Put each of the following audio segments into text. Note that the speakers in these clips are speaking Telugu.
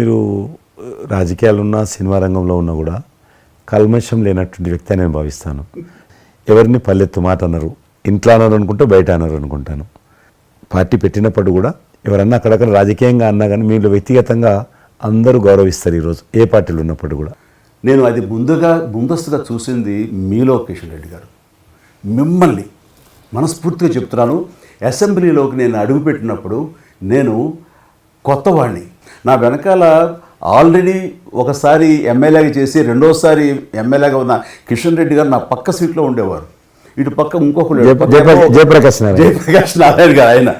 మీరు రాజకీయాలు ఉన్నా సినిమా రంగంలో ఉన్నా కూడా కల్మషం లేనటువంటి వ్యక్తి అని నేను భావిస్తాను. ఎవరిని పల్లెత్తు మాట అన్నారు ఇంట్లో అన్నారు అనుకుంటే బయట అన్నారు అనుకుంటాను. పార్టీ పెట్టినప్పుడు కూడా ఎవరన్నా అక్కడక్కడ రాజకీయంగా అన్నా కానీ మీరు వ్యక్తిగతంగా అందరూ గౌరవిస్తారు ఈరోజు ఏ పార్టీలు ఉన్నప్పుడు కూడా. నేను అది ముందుగా ముందస్తుగా చూసింది మీలో కిషన్ రెడ్డి గారు. మిమ్మల్ని మనస్ఫూర్తిగా చెప్తున్నాను. అసెంబ్లీలోకి నేను అడుగుపెట్టినప్పుడు నేను కొత్తవాడిని నా వెనకాల ఆల్రెడీ ఒకసారి ఎమ్మెల్యేగా చేసి రెండోసారి ఎమ్మెల్యేగా ఉన్న కిషన్ రెడ్డి గారు నా పక్క సీట్లో ఉండేవారు. ఇటు పక్క ఇంకొకరు జయ- జయప్ర- జయప్రకాష్. జయప్రకాష్ నారాయణ గారు ఆయన.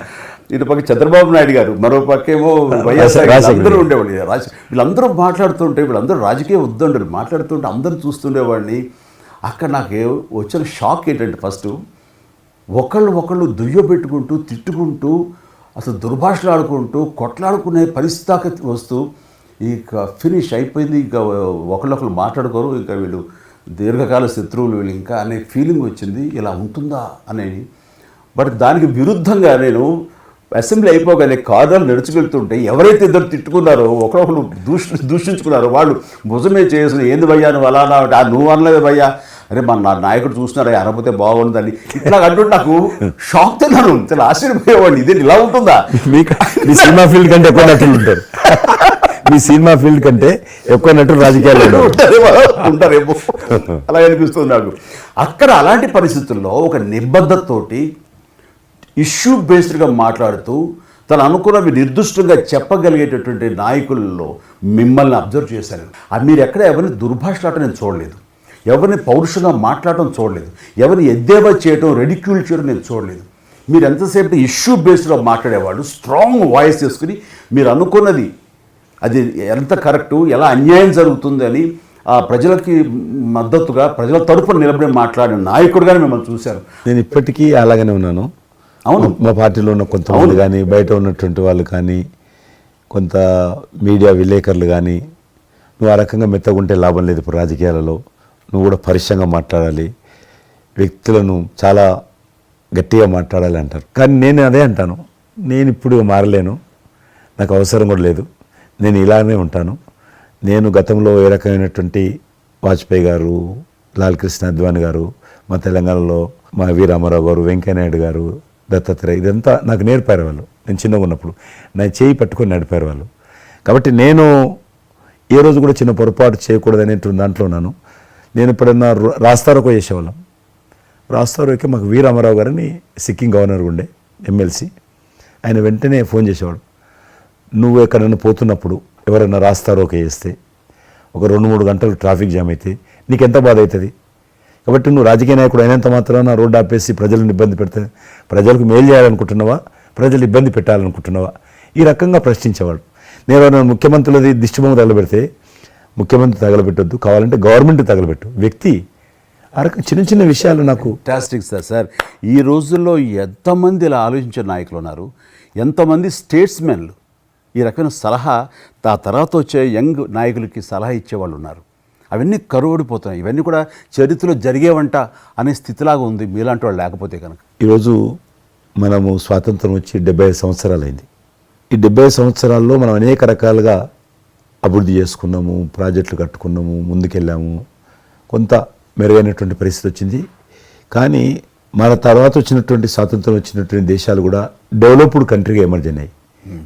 ఇటు పక్క చంద్రబాబు నాయుడు గారు మరో పక్కేమో వైఎస్ఆర్ అందరూ ఉండేవాళ్ళు. రాజ వీళ్ళందరూ మాట్లాడుతుంటే వీళ్ళందరూ రాజకీయ ఉద్దండులు మాట్లాడుతుంటే అందరూ చూస్తుండేవాడిని. అక్కడ నాకు వచ్చిన షాక్ ఏంటంటే ఫస్ట్ ఒకళ్ళు ఒకళ్ళు దుయ్యబెట్టుకుంటూ తిట్టుకుంటూ అసలు దుర్భాషలు ఆడుకుంటూ కొట్లాడుకునే పరిస్థితి దాకా వస్తూ ఇక ఫినిష్ అయిపోయింది. ఇంకా ఒకళ్ళొకరు మాట్లాడుకోరు. ఇంకా వీళ్ళు దీర్ఘకాల శత్రువులు వీళ్ళు ఇంకా అనే ఫీలింగ్ వచ్చింది. ఇలా ఉంటుందా అని బట్ దానికి విరుద్ధంగా నేను అసెంబ్లీ అయిపోగానే కారులో నడుచుకెళ్తుంటే ఎవరైతే ఇద్దరు తిట్టుకున్నారో ఒకరొకరు దూష దూషించుకున్నారో వాళ్ళు భుజమే చేసిన ఏంది భయ్యా నువ్వు అలా "ఆ, నువ్వు అనలేదు భయ్యా అరే మన నా నాయకుడు చూస్తున్నారా అనకపోతే బాగుందని ఇట్లా అంటుంటే నాకు షాక్ తిన్నాను. చాలా ఆశ్చర్యపోయేవాడిని. ఇది ఇలా ఉంటుందా? మీకు మీ సినిమా ఫీల్డ్ కంటే ఎక్కువ నటులు ఉంటారు. మీ సినిమా ఫీల్డ్ కంటే ఎక్కువ నటులు రాజకీయాల్లో ఉన్నారు. ఉంటారేమో? అలా అనిపిస్తుంది నాకు. అక్కడ అలాంటి పరిస్థితుల్లో ఒక నిబద్ధతతోటి ఇష్యూ బేస్డ్గా మాట్లాడుతూ తను అనుకున్నవి నిర్దిష్టంగా చెప్పగలిగేటటువంటి నాయకుల్లో మిమ్మల్ని అబ్జర్వ్ చేశాను మీరు ఎక్కడ ఎవరిని దుర్భాషలాట నేను చూడలేదు. ఎవరిని పౌరుషంగా మాట్లాడటం చూడలేదు. ఎవరిని ఎద్దేవా చేయటం రెడిక్యూల్ చేయడం నేను చూడలేదు. మీరు ఎంతసేపు ఇష్యూ బేస్డ్గా మాట్లాడేవాళ్ళు స్ట్రాంగ్ వాయిస్ చేసుకుని మీరు అనుకున్నది అది ఎంత కరెక్టు ఎలా అన్యాయం జరుగుతుంది అని ఆ ప్రజలకి మద్దతుగా ప్రజల తరపున నిలబడి మాట్లాడిన నాయకుడుగానే మిమ్మల్ని చూశాను నేను ఇప్పటికీ అలాగనే ఉన్నాను. అవును. మా పార్టీలో ఉన్న కొంతమంది కానీ బయట ఉన్నటువంటి వాళ్ళు కానీ కొంత మీడియా విలేకరులు కానీ నువ్వు ఆ రకంగా మెత్తగుంటే లాభం లేదు ఇప్పుడు రాజకీయాలలో. నువ్వు కూడా పరిశ్యంగా మాట్లాడాలి. వ్యక్తులను చాలా గట్టిగా మాట్లాడాలి అంటారు. కానీ నేను అదే అంటాను. నేను ఇప్పుడు మారలేను. నాకు అవసరం కూడా లేదు. నేను ఇలానే ఉంటాను. నేను గతంలో ఏ రకమైనటువంటి వాజ్పేయి గారు లాల్ కృష్ణ అద్వాని గారు మా తెలంగాణలో మా వి రామారావు గారు వెంకయ్యనాయుడు గారు దత్తాత్రేయ ఇదంతా నాకు నేర్పారు వాళ్ళు. నేను చిన్నగా ఉన్నప్పుడు నా చేయి పట్టుకొని నడిపారు వాళ్ళు. కాబట్టి నేను ఏ రోజు కూడా చిన్న పొరపాటు చేయకూడదు అనేటువంటి దాంట్లో ఉన్నాను. నేను ఎప్పుడన్నా రాస్తారోకో చేసేవాళ్ళం. రాస్తారోకే మాకు వీర అమరావు గారని సిక్కిం గవర్నర్ ఉండే ఎమ్మెల్సీ. ఆయన వెంటనే ఫోన్ చేసేవాడు. నువ్వు ఎక్కడైనా పోతున్నప్పుడు ఎవరైనా రాస్తారోకే చేస్తే ఒక రెండు మూడు గంటలు ట్రాఫిక్ జామ్ అయితే నీకు ఎంత బాధ అవుతుంది? కాబట్టి నువ్వు రాజకీయ నాయకుడు అయినంత మాత్రాన రోడ్డు ఆపేసి ప్రజలను ఇబ్బంది పెడితే ప్రజలకు మేలు చేయాలనుకుంటున్నావా? ప్రజలు ఇబ్బంది పెట్టాలనుకుంటున్నావా? ఈ రకంగా ప్రశ్నించేవాడు. నేను ముఖ్యమంత్రులది దిష్టిబొమ్మ తగలబెడితే ముఖ్యమంత్రి తగలబెట్టొద్దు. కావాలంటే గవర్నమెంట్ తగలబెట్టు. వ్యక్తి ఆ రకం చిన్న చిన్న విషయాలు నాకు ఫ్యాంటాస్టిక్ సార్ సార్. ఈ రోజుల్లో ఎంతమంది ఇలా ఆలోచించే నాయకులు ఉన్నారు? ఎంతమంది స్టేట్స్మెన్లు ఈ రకమైన సలహా ఆ తర్వాత వచ్చే యంగ్ నాయకులకి సలహా ఇచ్చేవాళ్ళు ఉన్నారు. అవన్నీ కరువడిపోతున్నాయి ఇవన్నీ కూడా చరిత్రలో జరిగేవంట అనే స్థితిలాగా ఉంది. మీలాంటి వాళ్ళు లేకపోతే కనుక. ఈరోజు మనము స్వాతంత్రం వచ్చి డెబ్బై ఐదు సంవత్సరాలైంది. ఈ డెబ్బై ఐదు సంవత్సరాల్లో మనం అనేక రకాలుగా అభివృద్ధి చేసుకున్నాము ప్రాజెక్టులు కట్టుకున్నాము ముందుకెళ్ళాము. కొంత మెరుగైనటువంటి పరిస్థితి వచ్చింది. కానీ మన తర్వాత వచ్చినటువంటి స్వాతంత్రం వచ్చినటువంటి దేశాలు కూడా డెవలప్డ్ కంట్రీగా ఎమర్జ్ అయినాయి.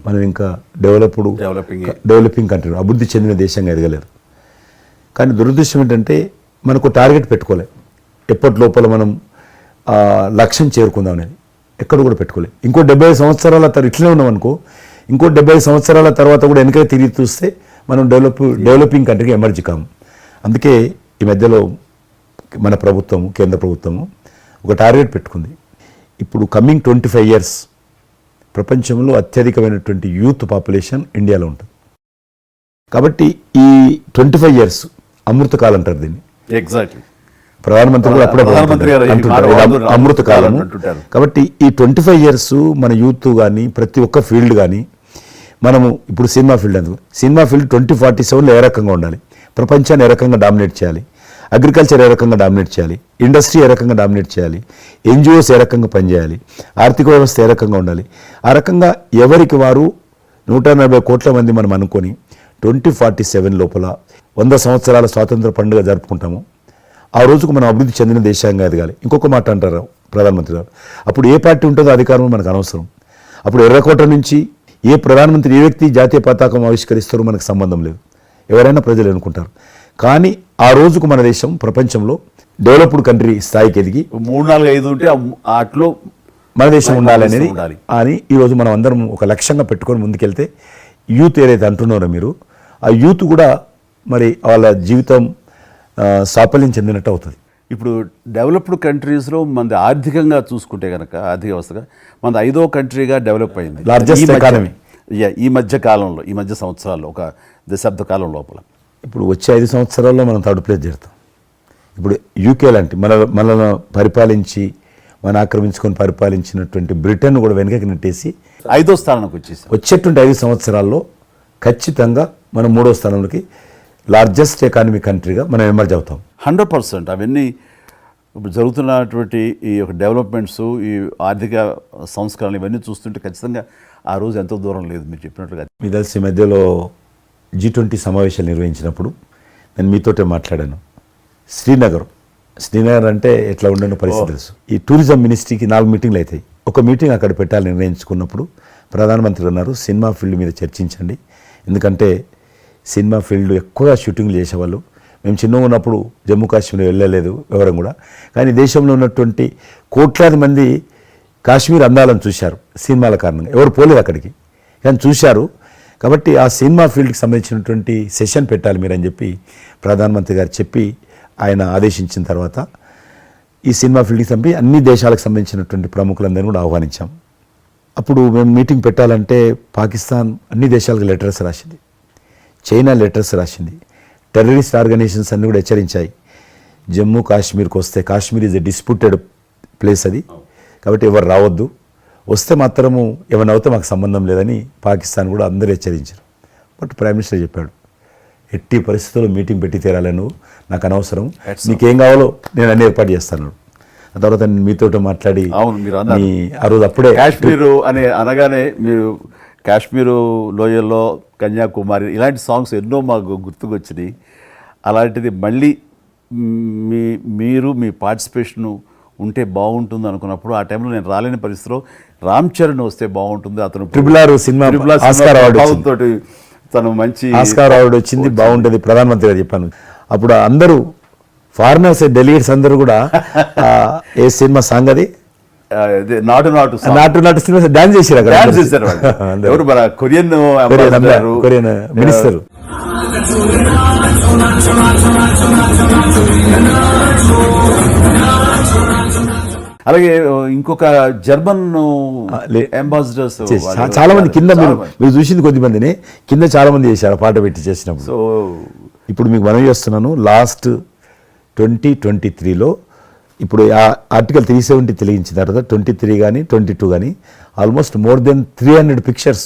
మనం ఇంకా డెవలప్డ్ Developing. డెవలపింగ్ కంట్రీ అభివృద్ధి చెందిన దేశంగా ఎదగలేదు. కానీ దురదృష్టం ఏంటంటే మనకు టార్గెట్ పెట్టుకోలే. ఎప్పటి లోపల మనం లక్ష్యం చేరుకుందాం అనేది ఎక్కడ కూడా పెట్టుకోలే. ఇంకో డెబ్బై ఐదు సంవత్సరాల తర్వాత ఇట్లనే ఉన్నాం అనుకో ఇంకో డెబ్బై ఐదు సంవత్సరాల తర్వాత కూడా వెనక తిరిగి చూస్తే మనం డెవలప్ డెవలపింగ్ కంట్రీగా ఎమర్జీ కాము. అందుకే ఈ మధ్యలో మన ప్రభుత్వము కేంద్ర ప్రభుత్వము ఒక టార్గెట్ పెట్టుకుంది. ఇప్పుడు కమింగ్ ట్వంటీ ఫైవ్ ఇయర్స్ ప్రపంచంలో అత్యధికమైనటువంటి యూత్ పాపులేషన్ ఇండియాలో ఉంటుంది. కాబట్టి ఈ ట్వంటీ ఫైవ్ ఇయర్స్ అమృతకాలం అంటారు దీన్ని. ఎగ్జాక్ట్లీ ప్రధానమంత్రి కూడా అప్పుడే ప్రధానమంత్రి గారు ఈ అంటుంటారు. మాట ఇది వాడుతున్నారు. అమృత కాలం అంటుంటారు. కాబట్టి ఈ ట్వంటీ ఫైవ్ ఇయర్స్ మన యూత్ కానీ ప్రతి ఒక్క ఫీల్డ్ కానీ మనము ఇప్పుడు సినిమా ఫీల్డ్ ఎందుకు సినిమా ఫీల్డ్ ట్వంటీ ఫార్టీ సెవెన్లో ఏ రకంగా ఉండాలి? ప్రపంచాన్ని ఏ రకంగా డామినేట్ చేయాలి? అగ్రికల్చర్ ఏ రకంగా డామినేట్ చేయాలి? ఇండస్ట్రీ ఏ రకంగా డామినేట్ చేయాలి? ఎన్జిఓస్ ఏ రకంగా పనిచేయాలి? ఆర్థిక వ్యవస్థ ఏ రకంగా ఉండాలి? ఆ రకంగా ఎవరికి వారు నూట నలభై కోట్ల మంది మనం అనుకొని ట్వంటీ ఫార్టీ సెవెన్ లోపల వంద సంవత్సరాల స్వాతంత్ర పండుగ జరుపుకుంటాము. ఆ రోజుకు మనం అభివృద్ధి చెందిన దేశంగా ఎదగాలి ఇంకొక మాట అంటారు ప్రధానమంత్రి గారు. అప్పుడు ఏ పార్టీ ఉంటుందో అధికారం మనకు అనవసరం. అప్పుడు ఎర్రకోట నుంచి ఏ ప్రధానమంత్రి ఏ వ్యక్తి జాతీయ పతాకం ఆవిష్కరిస్తారో మనకు సంబంధం లేదు. ఎవరైనా ప్రజలు అనుకుంటారు. కానీ ఆ రోజుకు మన దేశం ప్రపంచంలో డెవలప్డ్ కంట్రీ స్థాయికి ఎదిగి మూడు నాలుగు ఐదు ఉంటే అట్లో మన దేశం ఉండాలి అనేది. అని ఈరోజు మనం అందరం ఒక లక్ష్యంగా పెట్టుకొని ముందుకెళ్తే యూత్ ఏదైతే అంటున్నారో మీరు ఆ యూత్ కూడా మరి వాళ్ళ జీవితం సాఫల్యం చెందినట్టు అవుతుంది. ఇప్పుడు డెవలప్డ్ కంట్రీస్లో మనది ఆర్థికంగా చూసుకుంటే కనుక ఆర్థిక వ్యవస్థగా మనది ఐదో కంట్రీగా డెవలప్ అయింది. ఈ మధ్య కాలంలో ఈ మధ్య సంవత్సరాల్లో ఒక దశాబ్ద కాలం లోపల. ఇప్పుడు వచ్చే ఐదు సంవత్సరాల్లో మనం థర్డ్ ప్లేస్ చేరుతాం. ఇప్పుడు యూకే లాంటి మన మనల్ని పరిపాలించి మన ఆక్రమించుకొని పరిపాలించినటువంటి బ్రిటన్ కూడా వెనకకి నెట్టేసి ఐదో స్థానానికి వచ్చేసాం. వచ్చేటువంటి ఐదు సంవత్సరాల్లో ఖచ్చితంగా మనం మూడో స్థానంలోకి లార్జెస్ట్ ఎకానమీ కంట్రీగా మనం ఎమర్జ్ అవుతాం. హండ్రెడ్ పర్సెంట్ అవన్నీ ఇప్పుడు జరుగుతున్నటువంటి ఈ యొక్క డెవలప్మెంట్స్ ఈ ఆర్థిక సంస్కరణలు ఇవన్నీ చూస్తుంటే ఖచ్చితంగా ఆ రోజు ఎంతో దూరం లేదు మీరు చెప్పినట్లుగా. మీ తెలిసి మధ్యలో జీ ట్వంటీ సమావేశాలు నిర్వహించినప్పుడు నేను మీతోటే మాట్లాడాను. శ్రీనగర్ శ్రీనగర్ అంటే ఎట్లా ఉండని పరిస్థితి తెలుసు. ఈ టూరిజం మినిస్ట్రీకి నాలుగు మీటింగ్లు అవుతాయి. ఒక మీటింగ్ అక్కడ పెట్టాలని నిర్ణయించుకున్నప్పుడు ప్రధానమంత్రి అన్నారు సినిమా ఫీల్డ్ మీద చర్చించండి. ఎందుకంటే సినిమా ఫీల్డ్ ఎక్కువగా షూటింగ్లు చేసేవాళ్ళు. మేము చిన్నగా ఉన్నప్పుడు జమ్మూ కాశ్మీర్ వెళ్ళలేదు వివరం కూడా. కానీ దేశంలో ఉన్నటువంటి కోట్లాది మంది కాశ్మీర్ అందాలను చూశారు సినిమాల కారణంగా. ఎవరు పోలేదు అక్కడికి. కానీ చూశారు. కాబట్టి ఆ సినిమా ఫీల్డ్కి సంబంధించినటువంటి సెషన్ పెట్టాలి మీరు అని చెప్పి ప్రధానమంత్రి గారు చెప్పి ఆయన ఆదేశించిన తర్వాత ఈ సినిమా ఫీల్డ్కి సంబంధించి అన్ని దేశాలకు సంబంధించినటువంటి ప్రముఖులందరినీ కూడా ఆహ్వానించాం. అప్పుడు మేము మీటింగ్ పెట్టాలంటే పాకిస్తాన్ అన్ని దేశాలకు లెటర్స్ రాసింది. చైనా లెటర్స్ రాసింది. టెర్రరిస్ట్ ఆర్గనైజేషన్స్ అన్ని కూడా హెచ్చరించాయి. జమ్మూ కాశ్మీర్కి వస్తే Kashmir is a disputed place అది. కాబట్టి ఎవరు రావద్దు. వస్తే మాత్రము ఏమైనా అవుతే మాకు సంబంధం లేదని పాకిస్తాన్ కూడా అందరూ హెచ్చరించారు. బట్ ప్రైమ్ మినిస్టర్ చెప్పాడు ఎట్టి పరిస్థితుల్లో మీటింగ్ పెట్టి తీరాలి నువ్వు. నాకు అనవసరం. నీకేం కావాలో నేను అన్ని ఏర్పాటు చేస్తాను. ఆ తర్వాత నేను మీతో మాట్లాడి అవును, మీరు ఆ రోజు అప్పుడే కాశ్మీరు అనే అనగానే మీరు కాశ్మీరు లోయల్లో కన్యాకుమారి ఇలాంటి సాంగ్స్ ఎన్నో మాకు గుర్తుకొచ్చినాయి. అలాంటిది మళ్ళీ మీ మీరు మీ పార్టిసిపేషన్ ఉంటే బాగుంటుంది అనుకున్నప్పుడు ఆ టైంలో నేను రాలేని పరిస్థితిలో రామ్ చరణ్ వస్తే బాగుంటుంది. అతను ట్రిపుల్ ఆర్ సినిమా. ప్రభావంతోటి తను మంచి ఆస్కార్ అవార్డు వచ్చింది బాగుంటుంది. ప్రధానమంత్రి గారు చెప్పాను. అప్పుడు అందరూ ఫారినర్స్ డెలిగేట్స్ అందరూ కూడా ఏ సినిమా సాంగ్ అది? నాటు నాటు. నాటు నాటు సినిమా డాన్స్ అక్కడ. డాన్స్ చేశారు. ఎవరు మన కొరియన్ కొరియన్ మినిస్టర్ అలాగే ఇంకొక జర్మన్ అంబాసిడర్స్ చాలా మంది కింద మీరు మీరు చూసింది కొద్ది మందిని కింద చాలా మంది చేశారు పాట పెట్టి చేసినప్పుడు. సో ఇప్పుడు మీకు మనం చేస్తున్నాను. లాస్ట్ ట్వంటీ ట్వంటీ త్రీలో ఇప్పుడు ఆ ఆర్టికల్ త్రీ సెవెంటీ తెలిగించిన తర్వాత ట్వంటీ త్రీ కానీ ట్వంటీ టూ కానీ almost more than three hundred pictures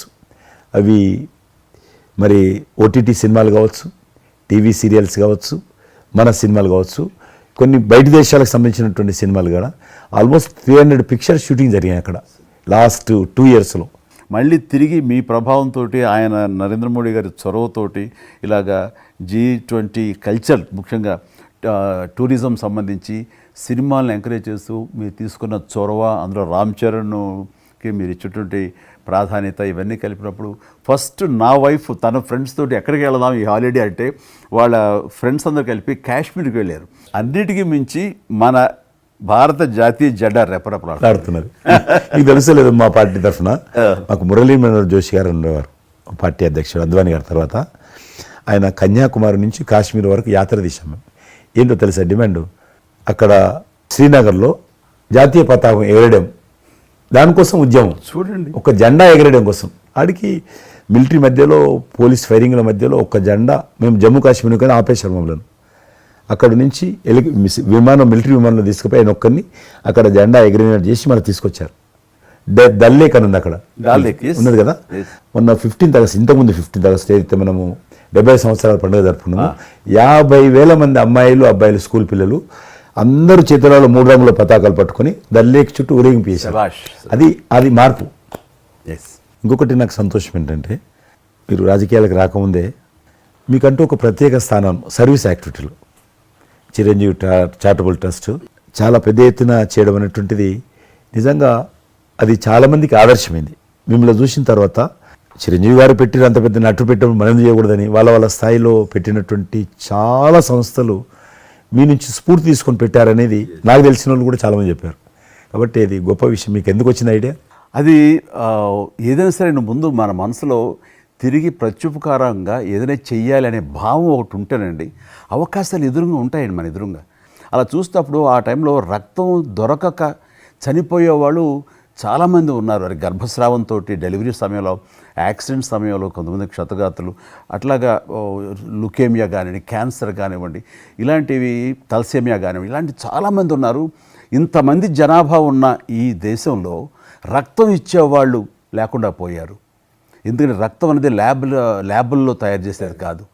అవి మరి ఓటీటీ సినిమాలు కావచ్చు టీవీ సీరియల్స్ కావచ్చు మన సినిమాలు కావచ్చు కొన్ని బయట దేశాలకు సంబంధించినటువంటి సినిమాలు కూడా almost three hundred pictures shooting జరిగాయి అక్కడ లాస్ట్ టూ ఇయర్స్లో మళ్ళీ తిరిగి మీ ప్రభావంతో ఆయన నరేంద్ర మోడీ గారి చొరవతోటి ఇలాగా జీ ట్వంటీ కల్చర్ ముఖ్యంగా టూరిజం సంబంధించి సినిమాలను ఎంకరేజ్ చేస్తూ మీరు తీసుకున్న చొరవ అందులో రామ్ చరణ్కి మీరు ఇచ్చేటువంటి ప్రాధాన్యత ఇవన్నీ కలిపినప్పుడు ఫస్ట్ నా వైఫ్ తన ఫ్రెండ్స్ తోటి ఎక్కడికి వెళదాం ఈ హాలిడే అంటే వాళ్ళ ఫ్రెండ్స్ అందరూ కలిపి కాశ్మీర్కి వెళ్ళారు. అన్నిటికీ మించి మన భారత జాతీయ జెండా రెపరెపలాడు మాట్లాడుతున్నది మీకు తెలుసలేదు మా పార్టీ తరఫున మాకు మురళీ మనోహర్ జోషి గారు ఉండేవారు పార్టీ అధ్యక్షుడు అద్వాని గారి తర్వాత. ఆయన కన్యాకుమారి నుంచి కాశ్మీర్ వరకు యాత్ర మేము. ఏంటో తెలుసా డిమాండ్? అక్కడ శ్రీనగర్లో జాతీయ పతాకం ఎగరడం. దానికోసం ఉద్యమం. చూడండి. ఒక జెండా ఎగరడం కోసం. ఆడికి మిలిటరీ మధ్యలో పోలీస్ ఫైరింగ్ల మధ్యలో ఒక జెండా మేము జమ్మూ కాశ్మీర్ కానీ ఆపేశారు మమ్మల్ని. అక్కడ నుంచి ఎలి మిస్- విమానం మిలిటరీ విమానంలో తీసుకుపోయి ఆయన ఒక్కరిని అక్కడ జెండా ఎగిరినట్టు చేసి మనకు తీసుకొచ్చారు. దల్ లేక్ అని ఉంది అక్కడ. డాల్. ఉన్నది కదా. మొన్న ఫిఫ్టీన్త్ ఆగస్ట్ ఇంతకుముందు ఫిఫ్టీన్త్ ఆగస్ట్ ఏదైతే మనము డెబ్బై సంవత్సరాల పండుగ జరుపుకున్నాము యాభై వేల మంది అమ్మాయిలు అబ్బాయిలు స్కూల్ పిల్లలు అందరూ చేతులలో మూడు రంగుల పతాకాలు పట్టుకొని దల్ లేక్ చుట్టూ ఊరేగింపు చేశారు. శభాష్. అది అది మార్పు. ఇంకొకటి నాకు సంతోషం ఏంటంటే మీరు రాజకీయాలకు రాకముందే మీకంటూ ఒక ప్రత్యేక స్థానం సర్వీస్ యాక్టివిటీలు చిరంజీవి టా- చారిటబుల్ ట్రస్ట్ చాలా పెద్ద ఎత్తున చేయడం అనేటువంటిది నిజంగా అది చాలామందికి ఆదర్శమైంది. మిమ్మల్ని చూసిన తర్వాత చిరంజీవి గారు పెట్టిన అంత పెద్ద నటు పెట్టడం మనం చేయకూడదని వాళ్ళ వాళ్ళ స్థాయిలో పెట్టినటువంటి చాలా సంస్థలు మీ నుంచి స్ఫూర్తి తీసుకొని పెట్టారనేది నాకు తెలిసిన వాళ్ళు కూడా చాలామంది చెప్పారు. కాబట్టి అది గొప్ప విషయం. మీకు ఎందుకు వచ్చింది ఐడియా అది ఏదైనా సరే ముందు మన మనసులో తిరిగి ప్రత్యుపకారంగా ఏదైనా చెయ్యాలి అనే భావం ఒకటి ఉంటేనండి అవకాశాలు ఎదురుగా ఉంటాయండి మన ఎదురుగా. అలా చూసినప్పుడు ఆ టైంలో రక్తం దొరకక చనిపోయే వాళ్ళు చాలామంది ఉన్నారు. అది గర్భస్రావంతో డెలివరీ సమయంలో యాక్సిడెంట్ సమయంలో కొంతమంది క్షతగాతులు అట్లాగా లుకేమియా కానివ్వండి క్యాన్సర్ కానివ్వండి ఇలాంటివి తలసేమియా కానివ్వండి ఇలాంటి చాలామంది ఉన్నారు. ఇంతమంది జనాభా ఉన్న ఈ దేశంలో రక్తం ఇచ్చేవాళ్ళు లేకుండా పోయారు. ఎందుకంటే రక్తం అనేది ల్యాబ్లో ల్యాబుల్లో తయారు చేసేది కాదు.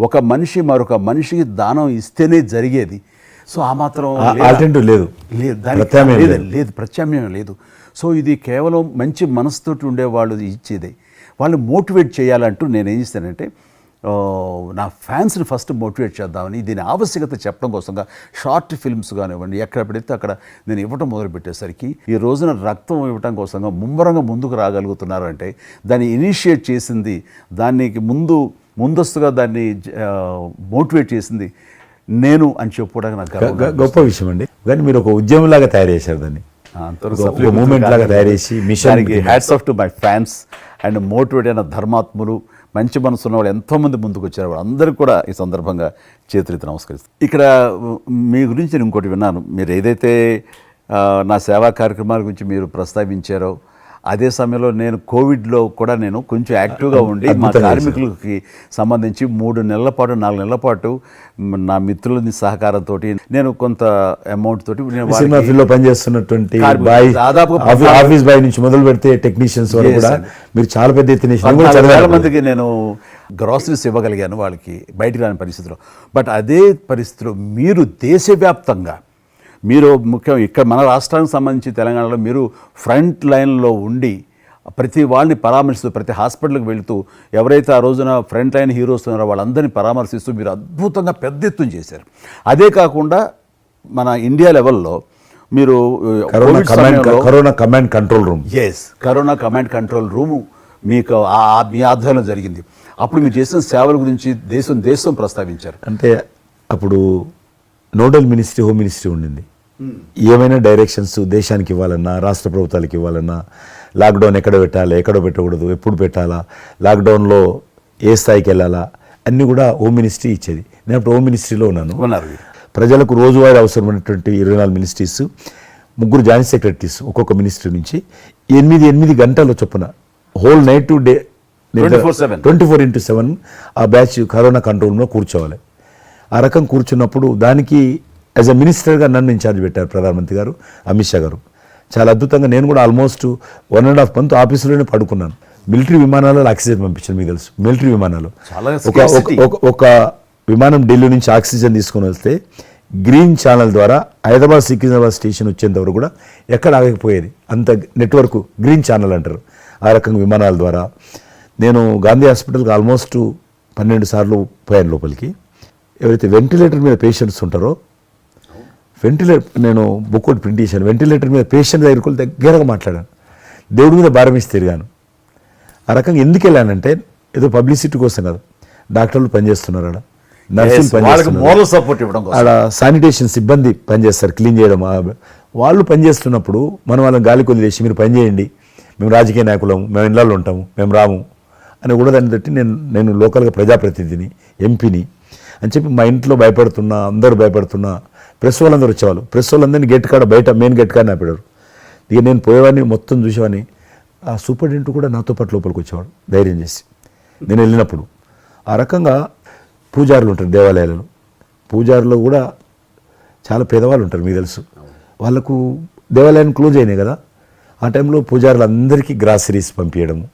ఒక మనిషి మరొక మనిషికి దానం ఇస్తేనే జరిగేది. సో ఆ మాత్రం లేదా? లేదు. లేదు ప్రత్యామ్నాయం లేదు. సో ఇది కేవలం మంచి మనసుతోటి ఉండేవాళ్ళు ఇచ్చేదే. వాళ్ళు మోటివేట్ చేయాలంటూ నేను ఏం చేస్తానంటే నా ఫ్యాన్స్ని ఫస్ట్ మోటివేట్ చేద్దామని దీని ఆవశ్యకత చెప్పడం కోసంగా షార్ట్ ఫిల్మ్స్ కానివ్వండి ఎక్కడ పెడితే అక్కడ నేను ఇవ్వటం మొదలు పెట్టేసరికి ఈ రోజున రక్తం ఇవ్వటం కోసంగా ముమ్మరంగా ముందుకు రాగలుగుతున్నారు అంటే దాన్ని ఇనిషియేట్ చేసింది దానికి ముందు ముందస్తుగా దాన్ని మోటివేట్ చేసింది నేను అని చెప్పుకోవడానికి నాకు గొప్ప విషయం అండి. కానీ మీరు ఒక ఉద్యమం లాగా తయారు చేశారు దాన్ని. మూమెంట్ లాగా కాలేదు. తయారు చేసి mission hats off to my fans and motivate అయిన ధర్మాత్ములు మంచి మనసు ఉన్న వాళ్ళు ఎంతోమంది ముందుకు వచ్చారు. వాళ్ళందరికీ కూడా ఈ సందర్భంగా చేతులెత్తి నమస్కరిస్తాను ఇక్కడ మీ గురించి నేను ఇంకోటి విన్నాను. మీరు ఏదైతే నా సేవా కార్యక్రమాల గురించి మీరు ప్రస్తావించారో అదే సమయంలో నేను కోవిడ్లో కూడా నేను కొంచెం యాక్టివ్గా ఉండి మా కార్మికులకి సంబంధించి మూడు నెలల పాటు నాలుగు నెలల పాటు నా మిత్రుల సహకారంతో నేను కొంత అమౌంట్ తోటి నేను సినిమా పనిచేస్తున్నటువంటి బాయ్ దాదాపుగా ఆఫీస్ బాయ్ నుంచి మొదలు పెడితే టెక్నీషియన్స్ కూడా. మీరు చాలా పెద్ద ఎత్తున. మందికి నేను గ్రాసరీస్ ఇవ్వగలిగాను వాళ్ళకి బయటికి రాని పరిస్థితిలో బట్ అదే పరిస్థితిలో మీరు దేశవ్యాప్తంగా మీరు ముఖ్యం ఇక్కడ మన రాష్ట్రానికి సంబంధించి తెలంగాణలో మీరు ఫ్రంట్ లైన్లో ఉండి ప్రతి వాళ్ళని పరామర్శిస్తూ ప్రతి హాస్పిటల్కి వెళుతూ ఎవరైతే ఆ రోజున ఫ్రంట్ లైన్ హీరోస్ ఉన్నారో వాళ్ళందరినీ పరామర్శిస్తూ మీరు అద్భుతంగా పెద్ద ఎత్తున చేశారు. అదే కాకుండా మన ఇండియా లెవెల్లో మీరు corona command control room. Yes corona command control room మీకు మీ ఆధ్వర్యంలో జరిగింది. అప్పుడు మీరు చేసిన సేవల గురించి దేశం దేశం ప్రస్తావించారు. అంటే అప్పుడు నోడల్ మినిస్ట్రీ హోమ్ మినిస్ట్రీ ఉండింది. ఏమైనా డైరెక్షన్స్ దేశానికి ఇవ్వాలన్నా రాష్ట్ర ప్రభుత్వాలకు ఇవ్వాలన్నా లాక్డౌన్ ఎక్కడ పెట్టాలి ఎక్కడ పెట్టకూడదు ఎప్పుడు పెట్టాలా లాక్డౌన్లో ఏ స్థాయికి వెళ్ళాలా అన్నీ కూడా హోమ్ మినిస్ట్రీ ఇచ్చేది. నేను అప్పుడు హోమ్ మినిస్ట్రీలో ఉన్నాను. ప్రజలకు రోజువారీ అవసరమైనటువంటి ఇరవై నాలుగు మినిస్ట్రీస్ ముగ్గురు జాయింట్ సెక్రటరీస్ ఒక్కొక్క మినిస్ట్రీ నుంచి ఎనిమిది ఎనిమిది గంటల చొప్పున whole night to day 24/7. Twenty four into seven ఆ బ్యాచ్ కరోనా కంట్రోల్లో కూర్చోవాలి. ఆ రకం కూర్చున్నప్పుడు దానికి యాజ్ అ మినిస్టర్గా నన్ను ఇన్ఛార్జ్ పెట్టారు ప్రధానమంత్రి గారు అమిత్ షా గారు. చాలా అద్భుతంగా నేను కూడా almost one and half month ఆఫీసులోనే పడుకున్నాను. మిలిటరీ విమానాలలో ఆక్సిజన్ పంపించాను మీకు తెలుసు. మిలిటరీ విమానాలు. ఒక. ఒక- విమానం ఢిల్లీ నుంచి ఆక్సిజన్ తీసుకొని వస్తే గ్రీన్ ఛానల్ ద్వారా హైదరాబాద్ సికింద్రాబాద్ స్టేషన్ వచ్చేంత వరకు కూడా ఎక్కడ ఆగకపోయేది. అంత నెట్వర్క్ గ్రీన్ ఛానల్ అంటారు. ఆ రకంగా విమానాల ద్వారా నేను గాంధీ హాస్పిటల్కి ఆల్మోస్ట్ పన్నెండు సార్లు పోయాను లోపలికి. ఎవరైతే వెంటిలేటర్ మీద పేషెంట్స్ ఉంటారో వెంటిలేటర్ నేను బుక్ ఒకటి ప్రింట్ చేశాను. వెంటిలేటర్ మీద పేషెంట్ దగ్గరికి దగ్గరగా మాట్లాడాను. దేవుడి మీద భారం ఇచ్చి తిరిగాను. ఆ రకంగా ఎందుకు వెళ్ళానంటే ఏదో పబ్లిసిటీ కోసం కాదు. డాక్టర్లు పనిచేస్తున్నారు నర్సులు వాళ్ళకి పనిచేస్తున్నారు. సపోర్ట్ ఇవ్వడం ఆడ శానిటేషన్ సిబ్బంది పనిచేస్తారు క్లీన్ చేయడం. వాళ్ళు పనిచేస్తున్నప్పుడు మనం వాళ్ళని గాలికి వదిలేసి మీరు పని చేయండి. మేము రాజకీయ నాయకులము మేము ఇళ్ళల్లో ఉంటాము మేము రాము అని కూడా దాన్ని బట్టి నేను నేను లోకల్గా ప్రజాప్రతినిధిని ఎంపీని అని చెప్పి మా ఇంట్లో భయపడుతున్నా అందరూ భయపడుతున్నా ప్రెస్ వాళ్ళందరూ వచ్చేవాళ్ళు. ప్రెస్ వాళ్ళందరినీ గేట్ కాడ బయట మెయిన్ గేట్ కాడ ఆపాడారు. ఇక నేను పోయేవాడిని మొత్తం చూసేవాడిని. ఆ సూపరింటెండెంట్ కూడా నాతో పాటు లోపలికి వచ్చేవాడు ధైర్యం చేసి. నేను వెళ్ళినప్పుడు ఆ రకంగా పూజారులు ఉంటారు దేవాలయాలలో. పూజారులు కూడా చాలా పేదవాళ్ళు ఉంటారు మీకు తెలుసు. వాళ్ళకు దేవాలయాన్ని క్లోజ్ అయినాయి కదా. ఆ టైంలో పూజారులు అందరికీ గ్రాసరీస్ పంపించడము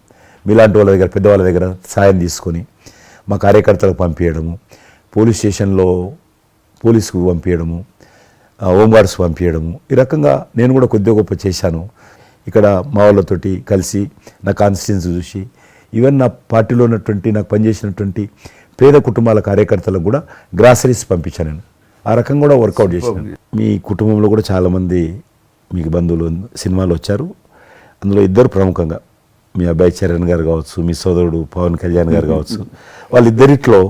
మీలాంటి వాళ్ళ దగ్గర పెద్దవాళ్ళ దగ్గర సాయం తీసుకొని మా కార్యకర్తలకు పంపించడము పోలీస్ స్టేషన్లో పోలీసుకు పంపించడము హోంగార్డ్స్ పంపించడము ఈ రకంగా నేను కూడా కొద్దిగా గొప్ప చేశాను. ఇక్కడ మా వాళ్ళతోటి కలిసి నా కాన్స్టిట్యున్సీ చూసి ఈవెన్ నా పార్టీలో ఉన్నటువంటి నాకు పనిచేసినటువంటి పేద కుటుంబాల కార్యకర్తలకు కూడా గ్రాసరీస్ పంపించాను నేను. ఆ రకంగా కూడా వర్కౌట్ చేశాను. మీ కుటుంబంలో కూడా చాలామంది మీకు బంధువులు సినిమాలు వచ్చారు. అందులో ఇద్దరు ప్రముఖంగా మీ అబ్బాయి చరణ్ గారు కావచ్చు మీ సోదరుడు పవన్ కళ్యాణ్ గారు కావచ్చు వాళ్ళిద్దరిట్లో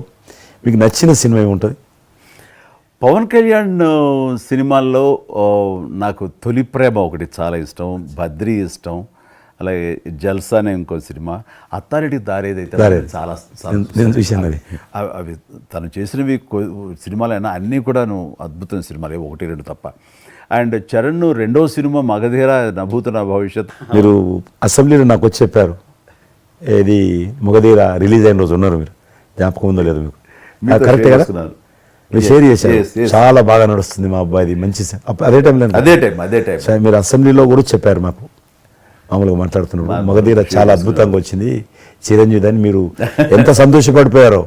మీకు నచ్చిన సినిమా ఏముంటుంది? పవన్ కళ్యాణ్ సినిమాల్లో నాకు తొలి ప్రేమ ఒకటి చాలా ఇష్టం బద్రీ ఇష్టం అలాగే జల్సా అనే ఇంకో సినిమా అత్తారెడ్డి దారేదైతే దారేది. చాలా చూశాను. అవి. అవి తను చేసినవి సినిమాలైనా అన్నీ కూడాను అద్భుతమైన సినిమాలే ఒకటి రెండు తప్ప. అండ్ చరణ్ రెండో సినిమా మగధీర నభూత నా భవిష్యత్. మీరు అసెంబ్లీలో నాకు వచ్చి చెప్పారు. ఏది మొగధీర రిలీజ్ అయిన రోజు ఉన్నారు మీరు. జ్ఞాపకం ఉందో లేదో మీకు? కరెక్ట్ కదా? షేర్ చేశారు. చాలా బాగా నడుస్తుంది మా అబ్బాయిది మంచి అదే టైంలో అదే టైం అదే టైం మీరు అసెంబ్లీలో కూడా చెప్పారు మాకు. మామూలుగా మాట్లాడుతున్నారు మగధీర చాలా అద్భుతంగా వచ్చింది. చిరంజీవి అని మీరు ఎంత సంతోషపడిపోయారో.